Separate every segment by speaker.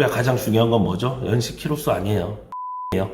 Speaker 1: 우리가 가장 중요한 건 뭐죠? 연식 키로수 아니에요. 예요.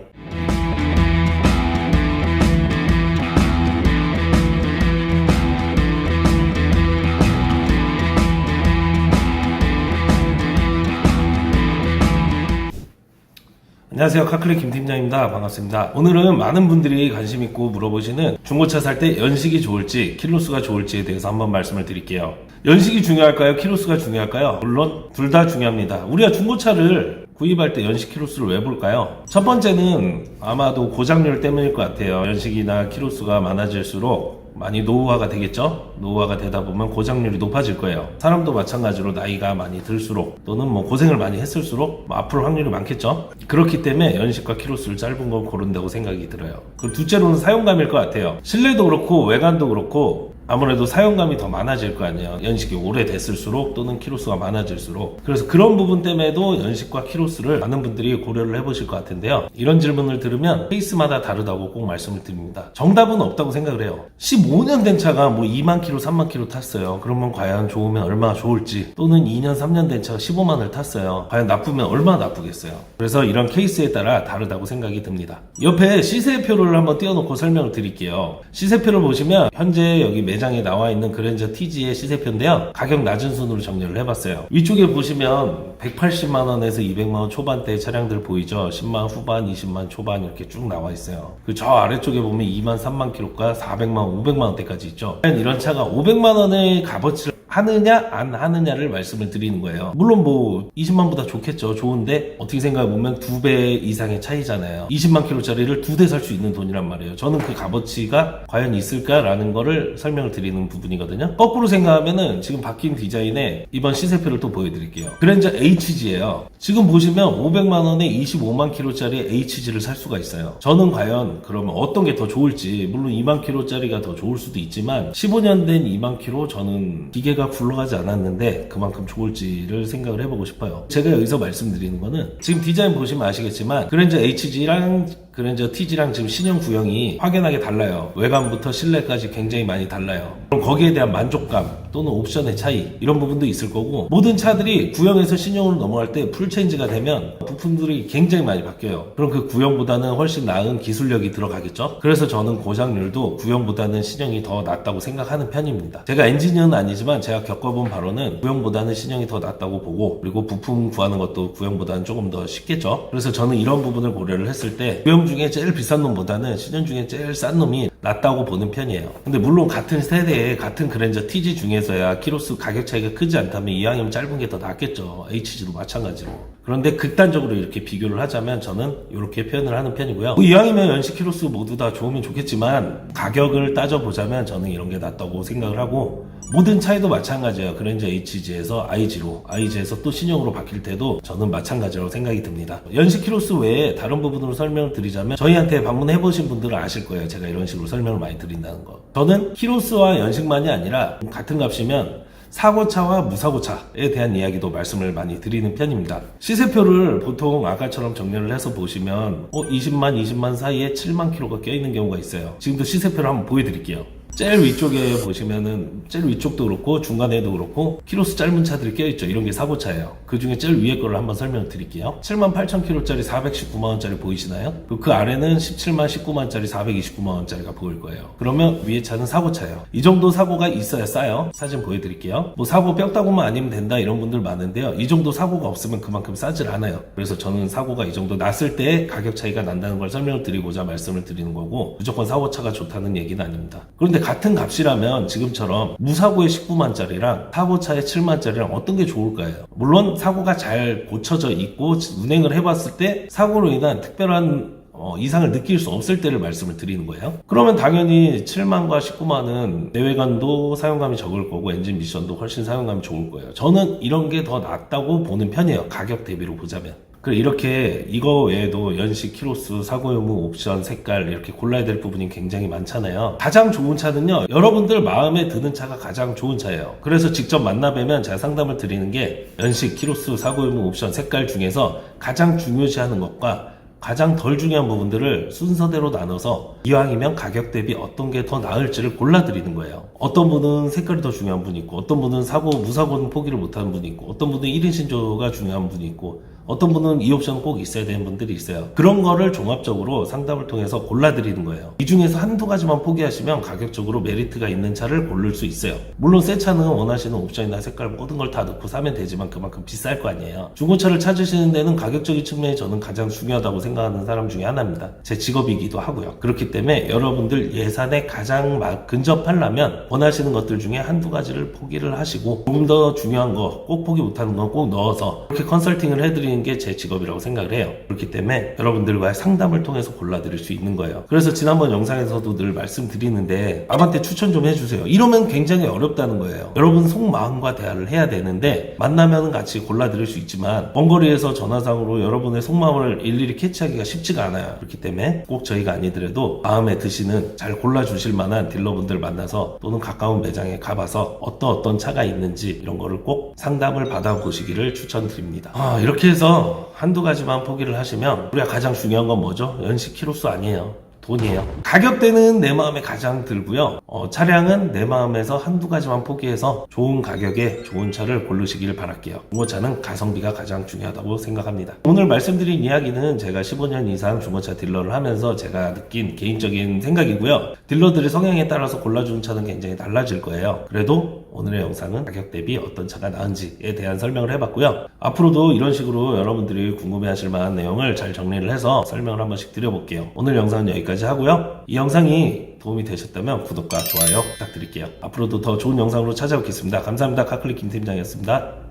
Speaker 1: 안녕하세요. 카클릭 김 팀장입니다. 반갑습니다. 오늘은 많은 분들이 관심 있고 물어보시는 중고차 살 때 연식이 좋을지 킬로수가 좋을지에 대해서 한번 말씀을 드릴게요. 연식이 중요할까요? 킬로수가 중요할까요? 물론 둘 다 중요합니다. 우리가 중고차를 구입할 때 연식 킬로수를 왜 볼까요? 첫 번째는 아마도 고장률 때문일 것 같아요. 연식이나 킬로수가 많아질수록 많이 노후화가 되겠죠? 노후화가 되다 보면 고장률이 높아질 거예요. 사람도 마찬가지로 나이가 많이 들수록 또는 뭐 고생을 많이 했을수록 뭐 앞으로 확률이 많겠죠? 그렇기 때문에 연식과 키로수를 짧은 걸 고른다고 생각이 들어요. 그리고 둘째로는 사용감일 것 같아요. 실내도 그렇고 외관도 그렇고 아무래도 사용감이 더 많아질 거 아니에요. 연식이 오래됐을수록 또는 키로수가 많아질수록. 그래서 그런 부분 때문에도 연식과 키로수를 많은 분들이 고려를 해보실 것 같은데요. 이런 질문을 들으면 케이스마다 다르다고 꼭 말씀을 드립니다. 정답은 없다고 생각을 해요. 15년 된 차가 뭐 2만 킬로, 3만 킬로 탔어요. 그러면 과연 좋으면 얼마나 좋을지. 또는 2년, 3년 된 차가 15만을 탔어요. 과연 나쁘면 얼마나 나쁘겠어요. 그래서 이런 케이스에 따라 다르다고 생각이 듭니다. 옆에 시세표를 한번 띄워놓고 설명을 드릴게요. 시세표를 보시면 현재 여기 매 장에 나와 있는 그랜저 TG의 시세표인데요. 가격 낮은 순으로 정리를 해봤어요. 위쪽에 보시면 180만 원에서 200만 원 초반대 차량들 보이죠? 10만 후반, 20만 초반 이렇게 쭉 나와 있어요. 그 저 아래쪽에 보면 2만 3만 킬로가 400만 원, 500만 원대까지 있죠. 과연 이런 차가 500만 원의 값어치를 하느냐 안 하느냐를 말씀을 드리는 거예요. 물론 뭐 20만보다 좋겠죠. 좋은데 어떻게 생각해 보면 두 배 이상의 차이잖아요. 20만 킬로짜리를 두 대 살 수 있는 돈이란 말이에요. 저는 그 값어치가 과연 있을까라는 거를 설명을 드리는 부분이거든요. 거꾸로 생각하면은 지금 바뀐 디자인의 이번 시세표를 또 보여드릴게요. 그랜저 HG예요. 지금 보시면 500만 원에 25만 킬로짜리 HG를 살 수가 있어요. 저는 과연 그러면 어떤 게 더 좋을지 물론 2만 킬로짜리가 더 좋을 수도 있지만 15년 된 2만 킬로 저는 기계가 굴러가지 않았는데 그만큼 좋을지를 생각을 해보고 싶어요. 제가 여기서 말씀드리는 거는 지금 디자인 보시면 아시겠지만 그랜저 HG랑 그랜저 TG랑 지금 신형 구형이 확연하게 달라요. 외관부터 실내까지 굉장히 많이 달라요. 그럼 거기에 대한 만족감 또는 옵션의 차이 이런 부분도 있을 거고 모든 차들이 구형에서 신형으로 넘어갈 때 풀체인지가 되면 부품들이 굉장히 많이 바뀌어요. 그럼 그 구형보다는 훨씬 나은 기술력이 들어가겠죠. 그래서 저는 고장률도 구형보다는 신형이 더 낫다고 생각하는 편입니다. 제가 엔지니어는 아니지만 제가 겪어본 바로는 구형보다는 신형이 더 낫다고 보고 그리고 부품 구하는 것도 구형보다는 조금 더 쉽겠죠. 그래서 저는 이런 부분을 고려를 했을 때 구형 중에 제일 비싼 놈보다는 신형 중에 제일 싼 놈이 낫다고 보는 편이에요. 근데 물론 같은 세대에 같은 그랜저 TG 중에서야 키로수 가격 차이가 크지 않다면 이왕이면 짧은 게 더 낫겠죠. HG도 마찬가지로. 그런데 극단적으로 이렇게 비교를 하자면 저는 이렇게 표현을 하는 편이고요. 뭐 이왕이면 연식 키로수 모두 다 좋으면 좋겠지만 가격을 따져보자면 저는 이런 게 낫다고 생각을 하고 모든 차이도 마찬가지예요. 그랜저 HG에서 IG로, IG에서 또 신형으로 바뀔 때도 저는 마찬가지라고 생각이 듭니다. 연식 키로수 외에 다른 부분으로 설명을 드리자면 저희한테 방문해 보신 분들은 아실 거예요. 제가 이런 식으로 설명을 많이 드린다는 거. 저는 키로수와 연식만이 아니라 같은 값이면 사고차와 무사고차에 대한 이야기도 말씀을 많이 드리는 편입니다. 시세표를 보통 아까처럼 정리를 해서 보시면 어, 20만, 20만 사이에 7만 킬로가 껴있는 경우가 있어요. 지금도 시세표를 한번 보여드릴게요. 제일 위쪽에 보시면은 제일 위쪽도 그렇고 중간에도 그렇고 키로수 짧은 차들이 껴있죠. 이런 게 사고차예요. 그 중에 제일 위에 거를 한번 설명을 드릴게요. 7만 8천 킬로짜리 419만 원짜리 보이시나요? 그리고 그 아래는 17만 19만짜리 429만 원짜리가 보일 거예요. 그러면 위에 차는 사고차예요. 이 정도 사고가 있어야 싸요. 사진 보여드릴게요. 뭐 사고 뼈다구만 아니면 된다 이런 분들 많은데요. 이 정도 사고가 없으면 그만큼 싸질 않아요. 그래서 저는 사고가 이 정도 났을 때 가격 차이가 난다는 걸 설명을 드리고자 말씀을 드리는 거고 무조건 사고차가 좋다는 얘기는 아닙니다. 그런데 같은 값이라면 지금처럼 무사고의 19만짜리랑 사고차의 7만짜리랑 어떤 게 좋을까요? 물론 사고가 잘 고쳐져 있고 운행을 해봤을 때 사고로 인한 특별한 어, 이상을 느낄 수 없을 때를 말씀을 드리는 거예요. 그러면 당연히 7만과 19만은 내외관도 사용감이 적을 거고 엔진 미션도 훨씬 사용감이 좋을 거예요. 저는 이런 게 더 낫다고 보는 편이에요. 가격 대비로 보자면. 그래 이렇게 이거 외에도 연식, 키로수, 사고 유무, 옵션, 색깔 이렇게 골라야 될 부분이 굉장히 많잖아요. 가장 좋은 차는요. 여러분들 마음에 드는 차가 가장 좋은 차예요. 그래서 직접 만나 뵈면 제가 상담을 드리는 게 연식, 키로수, 사고 유무, 옵션, 색깔 중에서 가장 중요시하는 것과 가장 덜 중요한 부분들을 순서대로 나눠서 이왕이면 가격 대비 어떤 게 더 나을지를 골라드리는 거예요. 어떤 분은 색깔이 더 중요한 분이 있고, 어떤 분은 사고, 무사고는 포기를 못하는 분이 있고, 어떤 분은 1인 신조가 중요한 분이 있고, 어떤 분은 이 옵션 꼭 있어야 되는 분들이 있어요. 그런 거를 종합적으로 상담을 통해서 골라드리는 거예요. 이 중에서 한두 가지만 포기하시면 가격적으로 메리트가 있는 차를 고를 수 있어요. 물론 새 차는 원하시는 옵션이나 색깔 모든 걸 다 넣고 사면 되지만 그만큼 비쌀 거 아니에요. 중고차를 찾으시는 데는 가격적인 측면이 저는 가장 중요하다고 생각하는 사람 중에 하나입니다. 제 직업이기도 하고요. 그렇기 때문에 여러분들 예산에 가장 마- 근접하려면 원하시는 것들 중에 한두 가지를 포기를 하시고 조금 더 중요한 거 꼭 포기 못하는 건 꼭 넣어서 그렇게 컨설팅을 해드리는 게 제 직업이라고 생각을 해요. 그렇기 때문에 여러분들과의 상담을 통해서 골라드릴 수 있는 거예요. 그래서 지난번 영상에서도 늘 말씀드리는데 남한테 추천 좀 해주세요. 이러면 굉장히 어렵다는 거예요. 여러분 속마음과 대화를 해야 되는데 만나면 같이 골라드릴 수 있지만 먼 거리에서 전화상으로 여러분의 속마음을 일일이 캐치하기가 쉽지가 않아요. 그렇기 때문에 꼭 저희가 아니더라도 마음에 드시는 잘 골라주실 만한 딜러분들 만나서 또는 가까운 매장에 가봐서 어떤 어떤 차가 있는지 이런 거를 꼭 상담을 받아보시기를 추천드립니다. 아, 이렇게 해서 한두 가지만 포기를 하시면 우리가 가장 중요한 건 뭐죠? 연식 키로수 아니에요. 돈이에요. 가격대는 내 마음에 가장 들고요. 어, 차량은 내 마음에서 한두 가지만 포기해서 좋은 가격에 좋은 차를 고르시길 바랄게요. 중고차는 가성비가 가장 중요하다고 생각합니다. 오늘 말씀드린 이야기는 제가 15년 이상 중고차 딜러를 하면서 제가 느낀 개인적인 생각이고요. 딜러들의 성향에 따라서 골라주는 차는 굉장히 달라질 거예요. 그래도 오늘의 영상은 가격 대비 어떤 차가 나은지에 대한 설명을 해봤고요. 앞으로도 이런 식으로 여러분들이 궁금해하실 만한 내용을 잘 정리를 해서 설명을 한 번씩 드려볼게요. 오늘 영상은 여기까지 하고요. 이 영상이 도움이 되셨다면 구독과 좋아요 부탁드릴게요. 앞으로도 더 좋은 영상으로 찾아뵙겠습니다. 감사합니다. 카클릭 김 팀장이었습니다.